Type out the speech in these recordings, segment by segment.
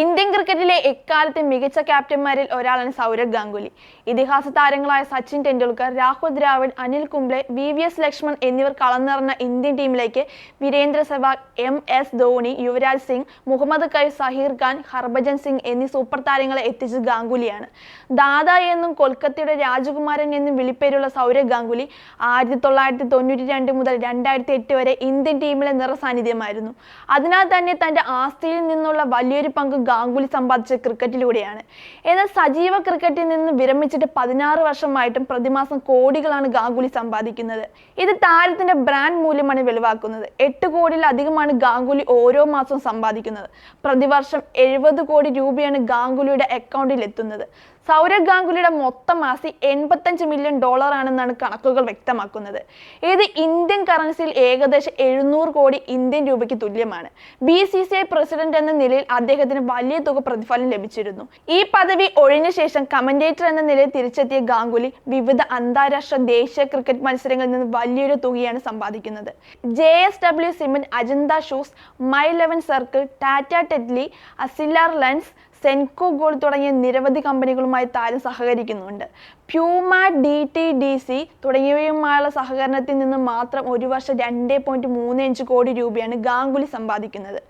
Indian ക്രിക്കറ്റിലെ എക്കാലത്തെ മികച്ച ക്യാപ്റ്റന്മാരിൽ ഒരാളാണ് സൗരവ് ഗാംഗുലി. ഇതിഹാസ താരങ്ങളായ Sachin Tendulkar Rahul Dravid Anil Kumble V V S Laxman എന്നിവർ കളന്നിറന്ന ഇന്ത്യൻ ടീമിലേക്ക് വീരേന്ദ്ര സെവാഗ് എം എസ് ധോണി യുവരാജ് സിംഗ് മുഹമ്മദ് കൈ സഹീർ ഖാൻ ഹർഭജൻ സിംഗ് എന്നീ സൂപ്പർ താരങ്ങളെ എത്തിച്ചത് ഗാംഗുലിയാണ്. ദാദ എന്നും കൊൽക്കത്തയുടെ രാജകുമാരൻ എന്നും വിളിപ്പേരുള്ള സൗരവ് ഗാംഗുലി ആയിരത്തി തൊള്ളായിരത്തി തൊണ്ണൂറ്റി രണ്ട് മുതൽ രണ്ടായിരത്തി എട്ട് വരെ ഇന്ത്യൻ ടീമിലെ നിറസാന്നിധ്യമായിരുന്നു. അതിനാൽ തന്നെ തന്റെ ആസ്തിയിൽ നിന്നുള്ള വലിയൊരു പങ്ക് ഗാംഗുലി സമ്പാദിച്ച ക്രിക്കറ്റിലൂടെയാണ്. എന്നാൽ സജീവ ക്രിക്കറ്റിൽ നിന്ന് വിരമിച്ചിട്ട് പതിനാറ് വർഷമായിട്ടും പ്രതിമാസം കോടികളാണ് ഗാംഗുലി സമ്പാദിക്കുന്നത്. ഇത് താരത്തിന്റെ ബ്രാൻഡ് മൂല്യമാണ് വെളിവാക്കുന്നത്. എട്ട് കോടിയിലധികമാണ് ഗാംഗുലി ഓരോ മാസവും സമ്പാദിക്കുന്നത്. പ്രതിവർഷം എഴുപത് കോടി രൂപയാണ് ഗാംഗുലിയുടെ അക്കൗണ്ടിൽ എത്തുന്നത്. സൗരവ് ഗാംഗുലിയുടെ മൊത്തം മാസി എൺപത്തഞ്ച് മില്യൺ ഡോളർ ആണെന്നാണ് കണക്കുകൾ വ്യക്തമാക്കുന്നത്. ഇത് ഇന്ത്യൻ കറൻസിയിൽ ഏകദേശം എഴുന്നൂറ് കോടി ഇന്ത്യൻ രൂപയ്ക്ക് തുല്യമാണ്. B C C I president എന്ന നിലയിൽ അദ്ദേഹത്തിന് വലിയ തുക പ്രതിഫലം ലഭിച്ചിരുന്നു. ഈ പദവി ഒഴിഞ്ഞ ശേഷം കമന്റേറ്റർ എന്ന നിലയിൽ തിരിച്ചെത്തിയ ഗാംഗുലി വിവിധ അന്താരാഷ്ട്ര ദേശീയ ക്രിക്കറ്റ് മത്സരങ്ങളിൽ നിന്ന് വലിയൊരു തുകയാണ് സമ്പാദിക്കുന്നത്. J S W cement Ajanta shoes my eleven circle Tata Tetley അസില്ലാർ lens Senco gold തുടങ്ങിയ നിരവധി കമ്പനികളുമായി താരം സഹകരിക്കുന്നുണ്ട്. Puma D T D C തുടങ്ങിയവയുമായുള്ള സഹകരണത്തിൽ നിന്ന് മാത്രം ഒരു വർഷം രണ്ട് പോയിന്റ് മൂന്ന് അഞ്ച് കോടി രൂപയാണ് ഗാംഗുലി സമ്പാദിക്കുന്നത്.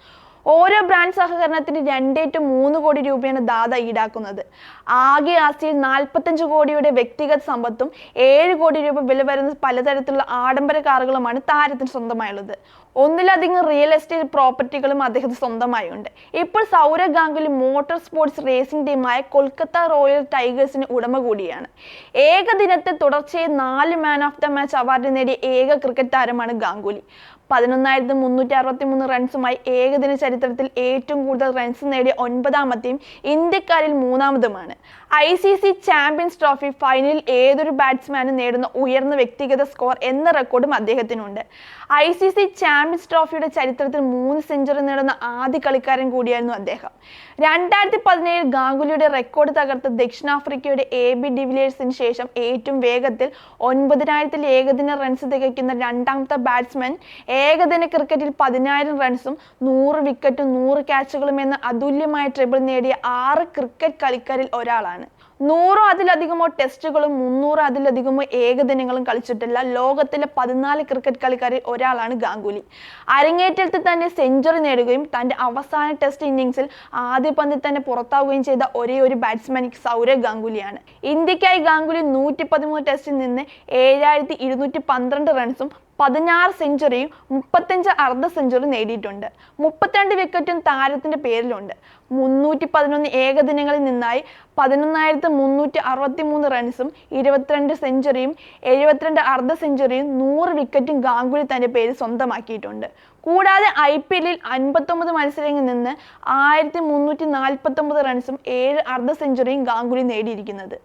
ഓരോ ബ്രാൻഡ് സഹകരണത്തിന് രണ്ടേ ടു മൂന്ന് കോടി രൂപയാണ് ദാദ ഈടാക്കുന്നത്. ആകെ ആസ്തിയിൽ നാൽപ്പത്തഞ്ച് കോടിയുടെ വ്യക്തിഗത സമ്പത്തും ഏഴ് കോടി രൂപ വില വരുന്ന പലതരത്തിലുള്ള ആഡംബര കാറുകളുമാണ് താരത്തിന് സ്വന്തമായുള്ളത്. ഒന്നിലധികം റിയൽ എസ്റ്റേറ്റ് പ്രോപ്പർട്ടികളും അദ്ദേഹത്തിന് സ്വന്തമായുണ്ട്. ഇപ്പോൾ Sourav Ganguly motor sports racing ടീമായ കൊൽക്കത്ത റോയൽ ടൈഗേഴ്സിന് ഉടമ കൂടിയാണ്. ഏകദിനത്തെ തുടർച്ചയായി നാല് man of the match award നേടിയ ഏക ക്രിക്കറ്റ് താരമാണ് ഗാംഗുലി. പതിനൊന്നായിരത്തി മുന്നൂറ്റി അറുപത്തി മൂന്ന് റൺസുമായി ഏകദിന ചരിത്രത്തിൽ ഏറ്റവും കൂടുതൽ റൺസ് നേടിയ ഒൻപതാമത്തെയും ഇന്ത്യക്കാരിൽ മൂന്നാമതുമാണ്. I C C champions trophy ഫൈനലിൽ ഏതൊരു ബാറ്റ്സ്മാനും നേടുന്ന ഉയർന്ന വ്യക്തിഗത സ്കോർ എന്ന റെക്കോർഡും അദ്ദേഹത്തിനുണ്ട്. ഐ സി സി ചാമ്പ്യൻസ് ട്രോഫിയുടെ ചരിത്രത്തിൽ മൂന്ന് സെഞ്ചുറി നേടുന്ന ആദ്യ കളിക്കാരൻ കൂടിയായിരുന്നു അദ്ദേഹം. രണ്ടായിരത്തി പതിനേഴിൽ ഗാംഗുലിയുടെ റെക്കോർഡ് തകർത്ത് ദക്ഷിണാഫ്രിക്കയുടെ എ ബി ഡിവിലിയേഴ്സിന് ശേഷം ഏറ്റവും വേഗത്തിൽ ഒൻപതിനായിരത്തിൽ ഏകദിന റൺസ് തികയ്ക്കുന്ന രണ്ടാമത്തെ ബാറ്റ്സ്മാൻ ഏകദിന ക്രിക്കറ്റിൽ പതിനായിരം റൺസും നൂറ് വിക്കറ്റും നൂറ് ക്യാച്ചുകളും എന്ന അതുല്യമായ ട്രിബിൾ നേടിയ ആറ് ക്രിക്കറ്റ് കളിക്കാരിൽ ഒരാളാണ്. നൂറോ അതിലധികമോ ടെസ്റ്റുകളും മുന്നൂറോ അതിലധികമോ ഏകദിനങ്ങളും കളിച്ചിട്ടില്ല. ലോകത്തിലെ പതിനാല് ക്രിക്കറ്റ് കളിക്കാരിൽ ഒരാളാണ് ഗാംഗുലി. അരങ്ങേറ്റത്തിൽ തന്നെ സെഞ്ചുറി നേടുകയും തന്റെ അവസാന ടെസ്റ്റ് ഇന്നിങ്സിൽ ആദ്യ പന്തിൽ തന്നെ പുറത്താവുകയും ചെയ്ത ഒരേ ഒരു ബാറ്റ്സ്മാൻ സൗരവ് ഗാംഗുലിയാണ്. ഇന്ത്യക്കായി ഗാംഗുലി നൂറ്റി പതിമൂന്ന് ടെസ്റ്റിൽ നിന്ന് ഏഴായിരത്തി ഇരുന്നൂറ്റി പന്ത്രണ്ട് റൺസും പതിനാറ് സെഞ്ചുറിയും മുപ്പത്തഞ്ച് അർദ്ധ സെഞ്ചുറി നേടിയിട്ടുണ്ട്. മുപ്പത്തിരണ്ട് വിക്കറ്റും താരത്തിന്റെ പേരിലുണ്ട്. മുന്നൂറ്റി പതിനൊന്ന് ഏകദിനങ്ങളിൽ നിന്നായി പതിനൊന്നായിരത്തി മുന്നൂറ്റി അറുപത്തി മൂന്ന് റൺസും ഇരുപത്തിരണ്ട് സെഞ്ചുറിയും എഴുപത്തിരണ്ട് അർദ്ധ സെഞ്ചുറിയും നൂറ് വിക്കറ്റും ഗാംഗുലി തന്റെ പേര് സ്വന്തമാക്കിയിട്ടുണ്ട്. കൂടാതെ ഐ പി എല്ലിൽ അൻപത്തൊമ്പത് മത്സരങ്ങളിൽ നിന്ന് ആയിരത്തി മുന്നൂറ്റി നാൽപ്പത്തൊമ്പത് റൺസും ഏഴ് അർദ്ധ സെഞ്ചുറിയും ഗാംഗുലി നേടിയിരിക്കുന്നത്.